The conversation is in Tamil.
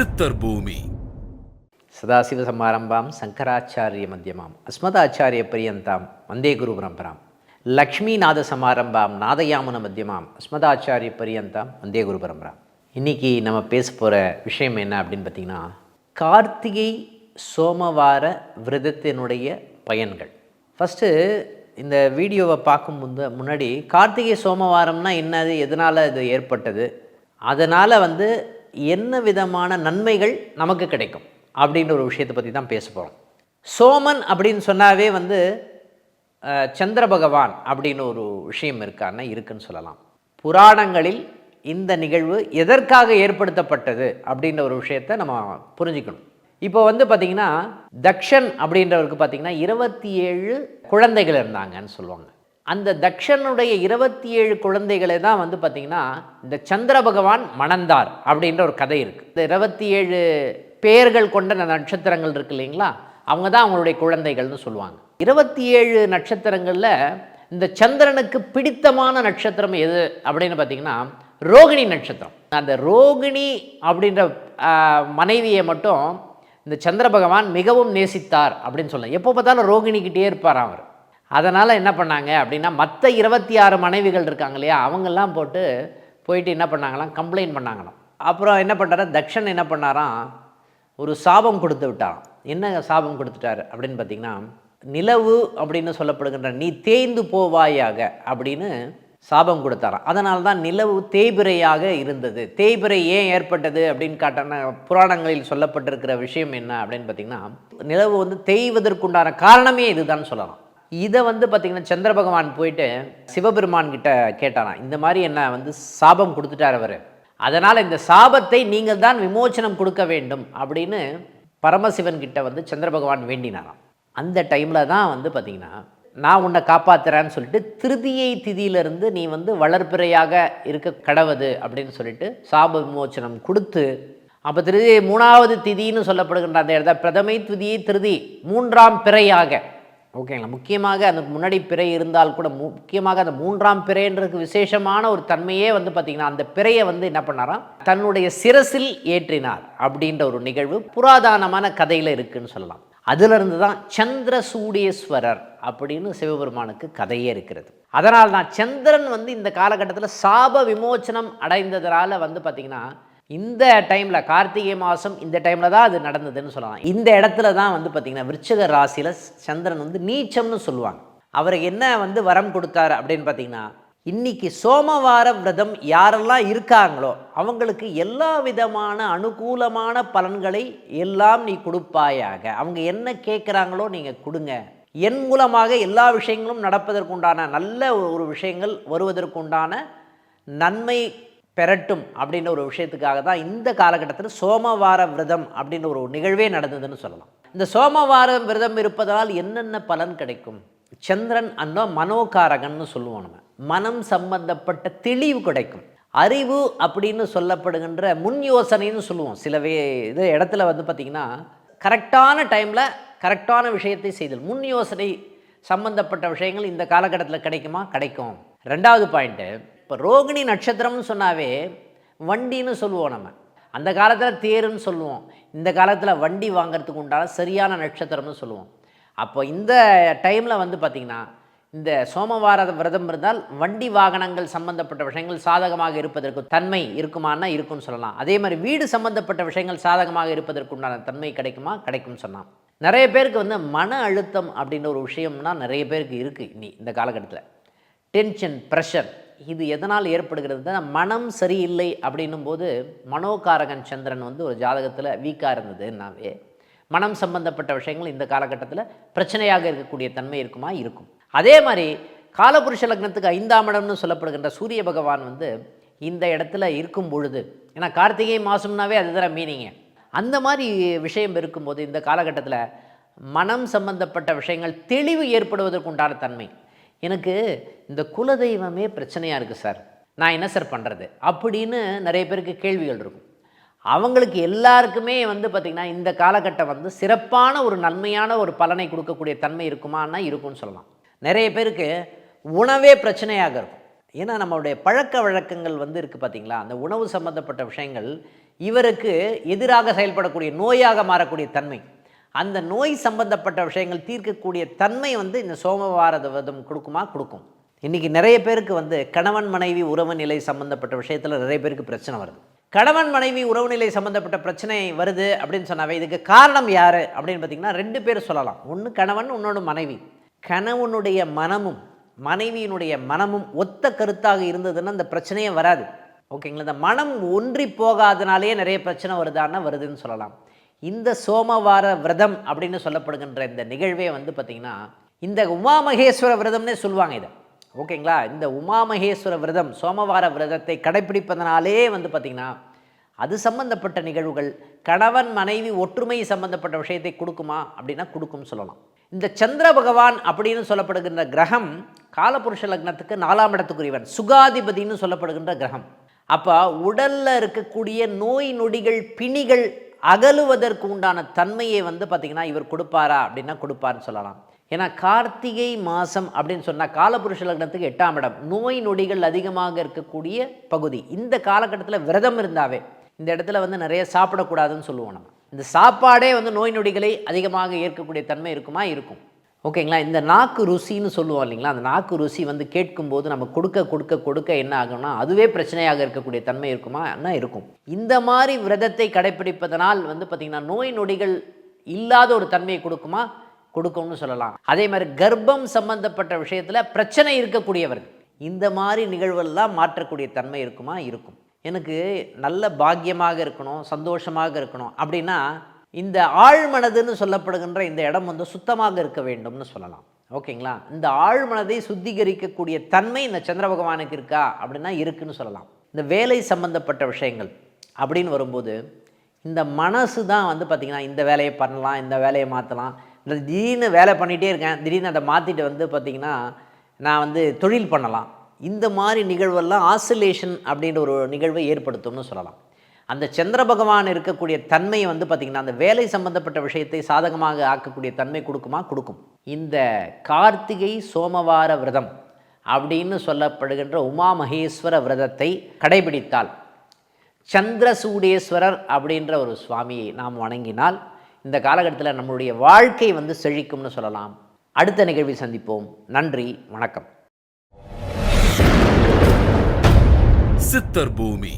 சித்தர் பூமி. சதாசிவ சதாசிவசமாரம்பாம் சங்கராச்சாரிய மத்தியமாம். அஸ்மதாச்சாரிய பரியந்தாம் வந்தே குரு பரம்பராம். லக்ஷ்மிநாத சமாரம்பாம் நாதயாமன மத்தியமாம். அஸ்மதாச்சாரிய பரியந்தாம் வந்தே குரு பரம்பராம். இன்றைக்கி நம்ம பேச போகிற விஷயம் என்ன அப்படின்னு பார்த்திங்கன்னா கார்த்திகை சோமவார விரதத்தினுடைய பயன்கள். ஃபஸ்ட்டு இந்த வீடியோவை பார்க்கும் முந்த முன்னாடி கார்த்திகை சோமவாரம்னா என்னது எதனால் இது ஏற்பட்டது? அதனால் வந்து என்ன விதமான நன்மைகள் நமக்கு கிடைக்கும்? அப்படின்ற ஒரு விஷயத்தை பற்றி தான் பேச போகிறோம் சோமன் அப்படின்னு சொன்னாவே வந்து சந்திர பகவான் அப்படின்னு ஒரு விஷயம் இருக்கான்னா இருக்குன்னு சொல்லலாம். புராணங்களில் இந்த நிகழ்வு எதற்காக ஏற்படுத்தப்பட்டது அப்படின்ற ஒரு விஷயத்தை நம்ம புரிஞ்சுக்கணும். இப்போ வந்து பார்த்திங்கன்னா தக்ஷன் அப்படின்றவருக்கு பார்த்திங்கன்னா இருபத்தி ஏழு குழந்தைகள் இருந்தாங்கன்னு சொல்லுவாங்க. அந்த தக்ஷனுடைய இருபத்தி ஏழு குழந்தைகளை தான் வந்து பார்த்திங்கன்னா இந்த சந்திர பகவான் மணந்தார் அப்படின்ற ஒரு கதை இருக்குது இந்த இருபத்தி ஏழு பெயர்கள் கொண்ட அந்த நட்சத்திரங்கள் இருக்கு இல்லைங்களா? அவங்க தான் அவங்களுடைய குழந்தைகள்னு சொல்லுவாங்க. இருபத்தி ஏழு நட்சத்திரங்களில் இந்த சந்திரனுக்கு பிடித்தமான நட்சத்திரம் எது அப்படின்னு பார்த்தீங்கன்னா ரோகிணி நட்சத்திரம். அந்த ரோகிணி அப்படின்ற மனைவியை மட்டும் இந்த சந்திர பகவான் மிகவும் நேசித்தார் அப்படின்னு சொல்லலாம் எப்போ பார்த்தாலும் ரோகிணிக்கிட்டே இருப்பார் அவர். அதனால் என்ன பண்ணாங்க அப்படின்னா மற்ற இருபத்தி ஆறு மனைவிகள் இருக்காங்க இல்லையா அவங்கெல்லாம் போட்டு போயிட்டு என்ன பண்ணாங்களாம் கம்ப்ளைண்ட் பண்ணாங்களாம். அப்புறம் என்ன பண்ணுறாரு தக்ஷன் என்ன பண்ணாராம் ஒரு சாபம் கொடுத்து விட்டாராம். என்ன சாபம் கொடுத்துட்டாரு அப்படின்னு பார்த்தீங்கன்னா நிலவு அப்படின்னு சொல்லப்படுகின்ற நீ தேய்ந்து போவாயாக அப்படின்னு சாபம் கொடுத்தாராம். அதனால தான் நிலவு தேய்பிரையாக இருந்தது. தேய்பிரை ஏன் ஏற்பட்டது அப்படின்னு காட்டான புராணங்களில் சொல்லப்பட்டிருக்கிற விஷயம் என்ன அப்படின்னு பார்த்தீங்கன்னா நிலவு வந்து தேய்வதற்குண்டான காரணமே இதுதான் சொல்லலாம். இதை வந்து பார்த்திங்கன்னா சந்திர பகவான் போயிட்டு சிவபெருமான் கிட்ட கேட்டாராம். இந்த மாதிரி என்ன வந்து சாபம் கொடுத்துட்டார் அவர். அதனால் இந்த சாபத்தை நீங்கள் தான் விமோச்சனம் கொடுக்க வேண்டும் அப்படின்னு பரமசிவன் கிட்ட வந்து சந்திர பகவான் வேண்டினாராம். அந்த டைமில் தான் வந்து பார்த்திங்கன்னா நான் உன்னை காப்பாற்றுறேன்னு சொல்லிட்டு திருதியை திதியிலிருந்து நீ வந்து வளர்ப்பிறையாக இருக்க கடவுது அப்படின்னு சொல்லிட்டு சாப விமோச்சனம் கொடுத்து அப்போ திருதி மூணாவது திதின்னு சொல்லப்படுகின்ற அந்த இடத்த பிரதமை துதியை திருதி மூன்றாம் பிறையாக ஓகேங்களா? முக்கியமாக அந்த முன்னாடி பிறை இருந்தால் கூட முக்கியமாக அந்த மூன்றாம் பிறைன்றதுக்கு விசேஷமான ஒரு தன்மையே வந்து பார்த்திங்கன்னா அந்த பிறையை வந்து என்ன பண்ணாராம்? தன்னுடைய சிரசில் ஏற்றினார் அப்படின்ற ஒரு நிகழ்வு புராதனமான கதையில் இருக்குன்னு சொல்லலாம். அதிலிருந்து தான் சந்திர சூடேஸ்வரர் அப்படின்னு சிவபெருமானுக்கு கதையே இருக்கிறது. அதனால் தான் சந்திரன் வந்து இந்த காலகட்டத்தில் சாப விமோச்சனம் அடைந்ததுனால வந்து பார்த்திங்கன்னா இந்த டைமில் கார்த்திகை மாதம் இந்த டைமில் தான் அது நடந்ததுன்னு சொல்லலாம். இந்த இடத்துல தான் வந்து பார்த்திங்கன்னா விருச்சக ராசியில் சந்திரன் வந்து நீச்சம்னு சொல்லுவாங்க. அவருக்கு என்ன வந்து வரம் கொடுத்தாரு அப்படின்னு பார்த்தீங்கன்னா இன்னைக்கு சோமவார விரதம் யாரெல்லாம் இருக்காங்களோ அவங்களுக்கு எல்லா விதமான அனுகூலமான பலன்களை எல்லாம் நீ கொடுப்பாயாக. அவங்க என்ன கேட்குறாங்களோ நீங்கள் கொடுங்க. என் மூலமாக எல்லா விஷயங்களும் நடப்பதற்குண்டான நல்ல ஒரு விஷயங்கள் வருவதற்குண்டான நன்மை பெறட்டும் அப்படின்ற ஒரு விஷயத்துக்காக தான் இந்த காலகட்டத்தில் சோமவார விரதம் அப்படின்ற ஒரு நிகழ்வே நடந்ததுன்னு சொல்லலாம். இந்த சோமவார விரதம் இருப்பதால் என்னென்ன பலன் கிடைக்கும்? சந்திரன் அந்த மனோகாரகன்னு சொல்லுவோம் நம்ம. மனம் சம்பந்தப்பட்ட தெளிவு கிடைக்கும். அறிவு அப்படின்னு சொல்லப்படுகின்ற முன் யோசனைன்னு சொல்லுவோம். சிலவே இது இடத்துல வந்து பார்த்திங்கன்னா கரெக்டான டைமில் கரெக்டான விஷயத்தை செய்தல். முன் யோசனை சம்பந்தப்பட்ட விஷயங்கள் இந்த காலகட்டத்தில் கிடைக்குமா? கிடைக்கும். ரெண்டாவது பாயிண்ட்டு இப்போ ரோகிணி நட்சத்திரம்னு சொன்னாவே வண்டின்னு சொல்லுவோம் நம்ம. அந்த காலத்தில் தேருன்னு சொல்லுவோம். இந்த காலத்தில் வண்டி வாங்குறதுக்கு உண்டான சரியான நட்சத்திரம்னு சொல்லுவோம். அப்போ இந்த டைமில் வந்து பார்த்திங்கன்னா இந்த சோமவார விரதம் இருந்தால் வண்டி வாகனங்கள் சம்பந்தப்பட்ட விஷயங்கள் சாதகமாக இருப்பதற்கு தன்மை இருக்குமானா இருக்கும்னு சொல்லலாம். அதே மாதிரி வீடு சம்பந்தப்பட்ட விஷயங்கள் சாதகமாக இருப்பதற்கு உண்டான தன்மை கிடைக்குமா? கிடைக்கும்னு சொன்னான் நிறைய பேருக்கு வந்து மன அழுத்தம் அப்படின்ற ஒரு விஷயம்னா நிறைய பேருக்கு இருக்குது இனி இந்த காலகட்டத்தில். டென்ஷன் ப்ரெஷர் இது எதனால் ஏற்படுகிறது மனம் சரியில்லை அப்படின்னும் போது மனோகாரகன் சந்திரன் வந்து ஒரு ஜாதகத்தில் வீக்காக இருந்ததுன்னாவே மனம் சம்பந்தப்பட்ட விஷயங்கள் இந்த காலகட்டத்தில் பிரச்சனையாக இருக்கக்கூடிய தன்மை இருக்குமா? இருக்கும். அதே மாதிரி காலபுருஷ லக்னத்துக்கு ஐந்தாம் இடம்னு சொல்லப்படுகின்ற சூரிய பகவான் வந்து இந்த இடத்துல இருக்கும் பொழுது ஏன்னா கார்த்திகை மாதம்னாவே அதுதான் மீனிங்க அந்த மாதிரி விஷயம் இருக்கும்போது இந்த காலகட்டத்தில் மனம் சம்பந்தப்பட்ட விஷயங்கள் தெளிவு ஏற்படுவதற்கு உண்டான தன்மை. எனக்கு இந்த குலதெய்வமே பிரச்சனையாக இருக்குது சார். நான் என்ன சார் பண்ணுறது அப்படின்னு நிறைய பேருக்கு கேள்விகள் இருக்கும். அவங்களுக்கு எல்லாருக்குமே வந்து பார்த்திங்கன்னா இந்த காலகட்டம் வந்து சிறப்பான ஒரு நன்மையான ஒரு பலனை கொடுக்கக்கூடிய தன்மை இருக்குமானா இருக்கும்னு சொல்லலாம். நிறைய பேருக்கு உணவே பிரச்சனையாக இருக்கும். ஏன்னா நம்மளுடைய பழக்க வழக்கங்கள் வந்து இருக்குது பார்த்தீங்களா அந்த உணவு சம்மந்தப்பட்ட விஷயங்கள் இவருக்கு எதிராக செயல்படக்கூடிய நோயாக மாறக்கூடிய தன்மை. அந்த நோய் சம்பந்தப்பட்ட விஷயங்கள் தீர்க்கக்கூடிய தன்மை வந்து இந்த சோமவார விரதம் கொடுக்குமா? கொடுக்கும். இன்றைக்கி நிறைய பேருக்கு வந்து கணவன் மனைவி உறவு நிலை சம்பந்தப்பட்ட விஷயத்தில் நிறைய பேருக்கு பிரச்சனை வருது. கணவன் மனைவி உறவு நிலை சம்பந்தப்பட்ட பிரச்சனை வருது அப்படின்னு சொன்னாவே இதுக்கு காரணம் யார்? அப்படின்னு பார்த்தீங்கன்னா ரெண்டு பேர் சொல்லலாம். ஒன்று கணவன் இன்னொன்று மனைவி. கணவனுடைய மனமும் மனைவியினுடைய மனமும் ஒத்த கருத்தாக இருந்ததுன்னா அந்த பிரச்சனையே வராது. ஓகேங்களா? இந்த மனம் ஒன்றி போகாதனாலேயே நிறைய பிரச்சனை வருதான்னா வருதுன்னு சொல்லலாம். இந்த சோமவார விரதம் அப்படின்னு சொல்லப்படுகின்ற இந்த நிகழ்வே வந்து பார்த்திங்கன்னா இந்த உமாமகேஸ்வர விரதம்னே சொல்லுவாங்க இதை. ஓகேங்களா? இந்த உமாமகேஸ்வர விரதம் சோமவார விரதத்தை கடைப்பிடிப்பதனாலே வந்து பார்த்திங்கன்னா அது சம்பந்தப்பட்ட நிகழ்வுகள் கணவன் மனைவி ஒற்றுமை சம்பந்தப்பட்ட விஷயத்தை கொடுக்குமா அப்படின்னா கொடுக்கும்னு சொல்லலாம். இந்த சந்திர பகவான் அப்படின்னு சொல்லப்படுகின்ற கிரகம் காலபுருஷ லக்னத்துக்கு நாலாம் இடத்துக்குரியவன் சுகாதிபதினு சொல்லப்படுகின்ற கிரகம். அப்போ உடலில் இருக்கக்கூடிய நோய் நொடிகள் பிணிகள் அகலுவதற்கு உண்டான தன்மையை வந்து பார்த்திங்கன்னா இவர் கொடுப்பாரா அப்படின்னா கொடுப்பார்னு சொல்லலாம். ஏன்னா கார்த்திகை மாதம் அப்படின்னு சொன்னால் காலபுருஷ லக்னத்துக்கு எட்டாம் இடம். நோய் நொடிகள் அதிகமாக இருக்கக்கூடிய பகுதி. இந்த காலகட்டத்தில் விரதம் இருந்தாவே இந்த இடத்துல வந்து நிறைய சாப்பிடக்கூடாதுன்னு சொல்லுவோம் நம்ம. இந்த சாப்பாடே வந்து நோய் நொடிகளை அதிகமாக ஏற்கக்கூடிய தன்மை இருக்குமா? இருக்கும். ஓகேங்களா? இந்த நாக்கு ருசின்னு சொல்லுவோம் இல்லைங்களா? அந்த நாக்கு ருசி வந்து கேட்கும்போது நம்ம கொடுக்க கொடுக்க கொடுக்க என்ன ஆகும்னா அதுவே பிரச்சனையாக இருக்கக்கூடிய தன்மை இருக்குமா? என்ன இருக்கும்? இந்த மாதிரி விரதத்தை கடைப்பிடிப்பதனால் வந்து பார்த்திங்கன்னா நோய் நொடிகள் இல்லாத ஒரு தன்மையை கொடுக்குமா? கொடுக்கும்னு சொல்லலாம். அதே மாதிரி கர்ப்பம் சம்பந்தப்பட்ட விஷயத்தில் பிரச்சனை இருக்கக்கூடியவர்கள் இந்த மாதிரி நிகழ்வெல்லாம் மாற்றக்கூடிய தன்மை இருக்குமா? இருக்கும். எனக்கு நல்ல பாக்கியமாக இருக்கணும் சந்தோஷமாக இருக்கணும் அப்படின்னா இந்த ஆழ்மனதுன்னு சொல்லப்படுகின்ற இந்த இடம் வந்து சுத்தமாக இருக்க வேண்டும்னு சொல்லலாம். ஓகேங்களா? இந்த ஆழ்மனதை சுத்திகரிக்கக்கூடிய தன்மை இந்த சந்திர பகவானுக்கு இருக்கா? அப்படின்னா இருக்குன்னு சொல்லலாம். இந்த வேலை சம்பந்தப்பட்ட விஷயங்கள் அப்படின்னு வரும்போது இந்த மனசு தான் வந்து பார்த்திங்கன்னா இந்த வேலையை பண்ணலாம் இந்த வேலையை மாற்றலாம் இந்த திடீர்னு வேலை பண்ணிகிட்டே இருக்கேன் திடீர்னு அதை மாற்றிட்டு வந்து பார்த்திங்கன்னா நான் வந்து தொழில் பண்ணலாம். இந்த மாதிரி நிகழ்வெல்லாம் ஆசிலேஷன் அப்படின்ற ஒரு நிகழ்வை ஏற்படுத்தும்னு சொல்லலாம். அந்த சந்திர பகவான் இருக்கக்கூடிய தன்மையை வந்து பார்த்திங்கன்னா அந்த வேலை சம்பந்தப்பட்ட விஷயத்தை சாதகமாக ஆக்கக்கூடிய தன்மை கொடுக்குமா? கொடுக்கும். இந்த கார்த்திகை சோமவார விரதம் அப்படின்னு சொல்லப்படுகின்ற உமா மகேஸ்வர விரதத்தை கடைபிடித்தால் சந்திரசூடேஸ்வரர் அப்படின்ற ஒரு சுவாமியை நாம் வணங்கினால் இந்த காலகட்டத்தில் நம்மளுடைய வாழ்க்கை வந்து செழிக்கும்னு சொல்லலாம். அடுத்த நிகழ்வில் சந்திப்போம். நன்றி வணக்கம். சித்தர் பூமி.